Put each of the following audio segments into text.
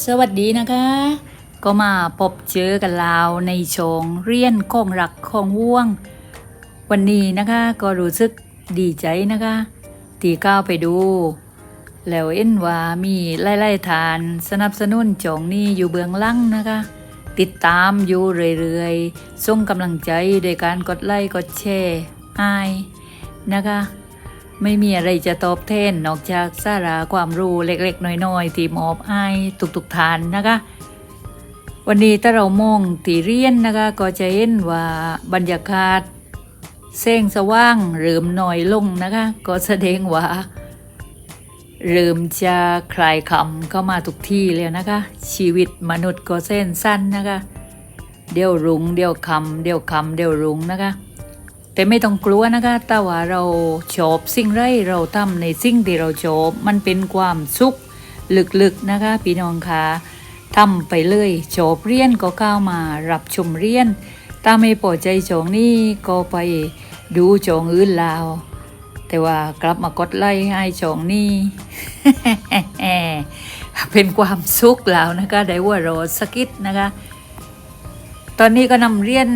สวัสดีนะคะ ก็มาพบเจอกันลาวในโชงเรียนของรักของว่วง วันนี้นะคะก็รู้สึกดีใจนะคะตีก้าวไปดู แล้วเอ็นว่ามีไล่ๆทานสนับสนุนโจงนี่อยู่เบื้องหลังนะคะ ติดตามอยู่เรื่อยๆส่งกำลังใจโดยการกดไลค์กดแชร์ไอนะคะ ไม่มีอะไรจะตอบแทนนอกจากสาระความรู้เล็กๆ น้อยๆ ที่มอบให้ทุกๆทานนะคะ วันนี้ถ้าเรามองที่เรียนนะคะ ก็จะเห็นว่าบรรยากาศแสงสว่างเริ่มน้อยลงนะคะ ก็แสดงว่าเริ่มจะคลายคำเข้ามาทุกที่แล้วนะคะ ชีวิตมนุษย์ก็เส้นสั้นนะคะ เดี๋ยวรุงเดี๋ยวคำเดี๋ยวคำเดี๋ยวรุงนะคะ แต่ไม่ต้องกลัวนะคะแต่ว่าเราชอบสิ่งไรเราทำในสิ่งที่เราชอบมันเป็นความสุขลึกๆนะคะพี่น้องคะทำไปเลยชอบเรียนก็เข้ามารับชมเรียนถ้าไม่พอใจโจงนี่ก็ไปดูโจงอื่นลาว แต่ว่ากลับมากดไล่ให้โจงนี่เป็นความสุขแล้วนะคะได้ว่าโรสกิดนะคะ ตอนนี้ก็นำเรียน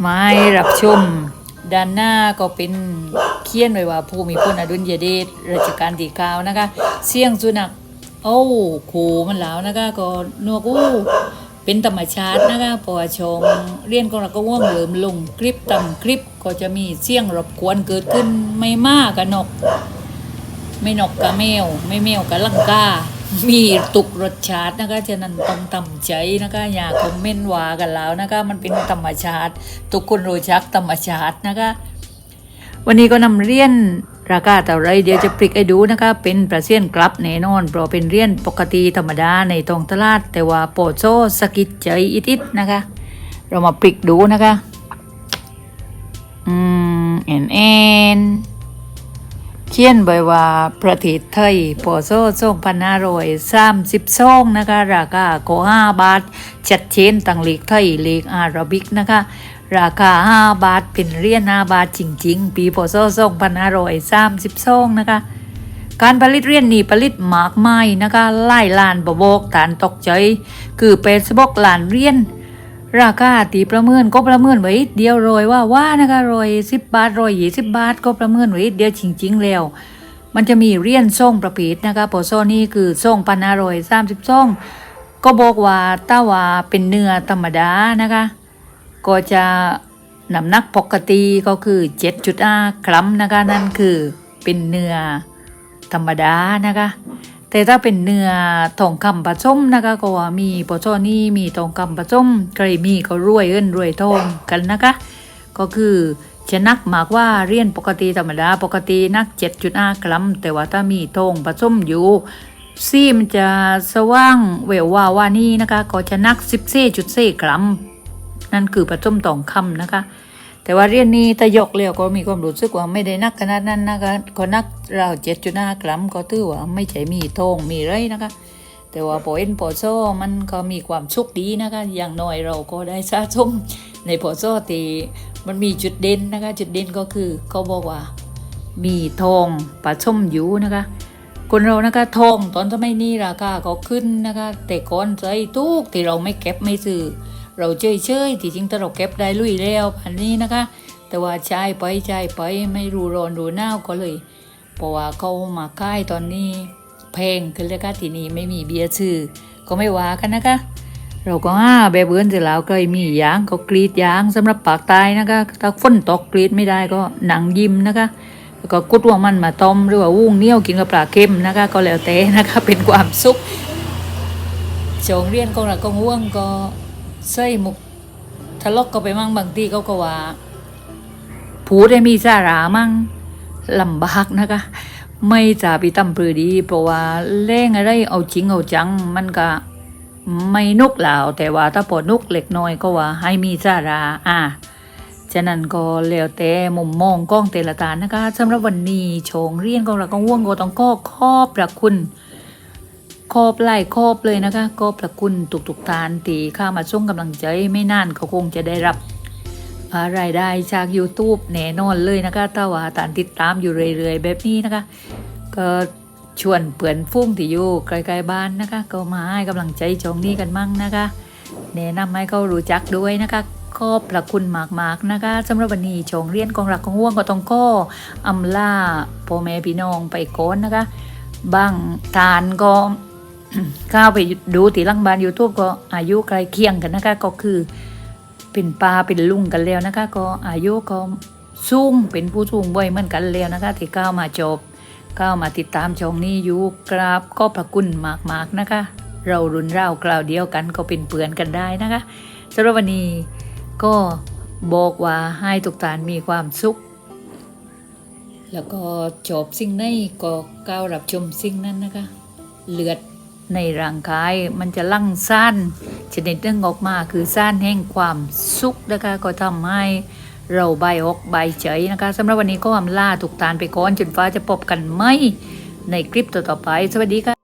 ไม้รับชมด้านหน้าก็เป็นเขียนไว้ว่าผู้มีพลอดุลยเดชรัชกาลที่เก้านะคะ เสียงสุนัขโอ้ขูมันแล้วนะคะก็นวกอู้เป็นธรรมชาตินะคะพอชมเรียนของเราก็ว่องเหลิมลงคลิปต่ำคลิปก็จะมีเสียงรบกวนเกิดขึ้นไม่มากกับนก ไม่นกกะแมว ไม่แมวกะลังกา มีตุกรสชาตินะคะฉะนั้นต้องทำใจนะคะอย่าคอมเมนต์ว่ากันแล้วนะคะมันเป็นธรรมชาติ ทุกคนรู้จักธรรมชาตินะคะ วันนี้ก็นำเรียนราคาเท่าไรเดี๋ยวจะปริกให้ดูนะคะ เป็นประเซียนกลับแน่นอนเพราะเป็นเรียนปกติธรรมดาในท้องตลาด แต่ว่าโปโซสกิดใจอิดๆนะคะ เรามาปริกดูนะคะอืมเอ็นเอ็น เขียนไว้ว่าประเทศไทยปอโซ่ส่งพันห้าร้อยสามสิบสองนะคะ ราคาก็ห้าบาทชัดเจนตังเลขไทยเลขอาราบิกนะคะ ราคาห้าบาทเป็นเรียญห้าบาทจริง ๆ ปีปอโซ่ส่งพันห้าร้อยสามสิบสองนะคะ การผลิตเรียญนี้ผลิตมากไมายนะคะไล่ลานบโบกฐานตกใจ คือเป็นสบกลานเรียญ ราคาตีประเมินก็ประเมินไว้เดียวโรยว่าว่านะคะโรยสิบบาทโรยยี่สิบบาท ก็ประเมินไว้เดียวจริงๆแล้ว มันจะมีเรียญส่งประเภทนะคะปอโซนี่คือส่งพันห้าร้อยสามสิบสองก็บอกว่าถ้าว่าเป็นเนื้อธรรมดานะคะ ก็จะน้ำหนักปกติก็คือเจ็ดจุดห้ากรัมนะคะนั่นคือเป็นเนื้อธรรมดานะคะ แต่ถ้าเป็นเนื้อทองคำผสมนะคะก็มีปอโซนี่มีทองคำผสมใครมีก็รวยเอินรวยทองกันนะคะ ก็คือจะนักมากว่าเรียนปกติธรรมดาปกตินัก 7.5 กรัม แต่ว่าถ้ามีทองผสมอยู่ซี่มันจะสว่างแวววาวว่านี่นะคะ ก็จะนัก 14.4 กรัม นั่นคือผสมทองคำนะคะ แต่ว่าเรียนนี้ถ้ายกเรียวก็มีความรู้สึกว่าไม่ได้นักขนาดนั้นนะคะก็นักเราว7.5กรัมก็ถือว่าไม่ใช่มีทองมีไรนะคะ แต่ว่าพอเอ็นพอโซมันก็มีความสุขดีนะคะ อย่างน้อยเราก็ได้สะสมในพอโซตีมันมีจุดเด่นนะคะ จุดเด่นก็คือเขาบอกว่า มีทองผสมอยู่นะคะคนเรานะคะทองตอนสมัยนี้ราคาก็ขึ้นนะคะ แต่ก่อนใจทุกที่เราไม่เก็บไม่ซื้อ เราเฉยเฉยๆที่จริงถ้าเราเก็บได้ลุยแล้วพันนี้นะคะ แต่ว่าใช้ไปใช้ไปไม่รู้ร้อนรู้หนาวก็เลย เพราะว่าเขามาค่ายตอนนี้แพงขึ้นเลยค่ะที่นี่ไม่มีเบียร์ซื้อก็ไม่ว่ากันนะคะ เราก็ห้าแบบเบือนเสร็จแล้วก็มียางก็กรีดยางสำหรับปากตายนะคะถ้าฝนตกกรีดไม่ได้ก็หนังยิ้มนะคะแล้วก็กุดว่ามันมาต้มหรือว่าวุ้งเนี้ยวกินกับปลาเค็มนะคะ ก็แล้วแต่นะคะเป็นความสุขโจงเรียนของเราก็ง่วงก็ ใส่หมุกทะเลาะก็ไปมั่งบางทีเขาก็ว่า ผูได้มีสาระมั่งลำบากนะคะ ไม่จะไปตำปรือดี เพราะว่าเล่งอะไรเอาจริงเอาจัง มันก็ไม่นุกแล้วแต่ว่าถ้าพอนุกเล็กน้อยก็ว่า ให้มีสาระอะฉะนั้นก็แล้วแต่มุมมองกล้องแต่ละตานะคะสำหรับวันนี้โชงเรียนของเราก็ว่วงก็ต้องก็ขอบพระคุณ ขอบไล่ขอบเลยนะคะขอบพระคุณทุกๆทานตีข้ามาส่งกำลังใจไม่นานเขาคงจะได้รับอ่ารายได้จาก YouTube แน่นอนเลยนะคะถ้าว่าตานติดตามอยู่เรื่อยๆ แบบนี้นะคะ ก็ชวนเปื่อนฟุ้งที่อยู่ใกลๆบ้านนะคะ ก็มาให้กำลังใจชองนี้กันมั่งนะคะแนะนำให้เขารู้จักด้วยนะคะขอบพระคุณมากๆนะคะสำหรับวันนี้ชงเรียนกองรักของห่วงก็ต้องก็อำลาพ่อแม่พี่น้องไปก่อนนะคะบางทานก็ ข้าไปดูตีลังบานยูทูบก็อายุใกล้เคียงกันนะคะ ก็คือเป็นปลาเป็นลุงกันแล้วนะคะ ก็อายุก็สูงเป็นผู้สูงวัยเหมือนกันแล้วนะคะ ที่ก้าวมาจบก้าวมาติดตามช่องนี้อยู่กราบก็พระคุณมากๆนะคะ เรารุนเร่ากล่าวเดียวกันก็เป็นเปือนกันได้นะคะสำหรับวันนี้ก็บอกว่าให้ทุกท่านมีความสุข แล้วก็จบสิ่งไหนก็ก้าวรับชมสิ่งนั้นนะคะ เลือด ในร่างกายมันจะลั่งสั้นชนิดหนึงออกมาคือสั้นแห่งความสุขนะคะก็ทำให้เราใบออกใบายใจนะคะสำหรับวันนี้ก็อำลาถูกตานไปก่อนจนฟ้าจะพบกันไหมในคลิปต่อๆไป สวัสดีค่ะ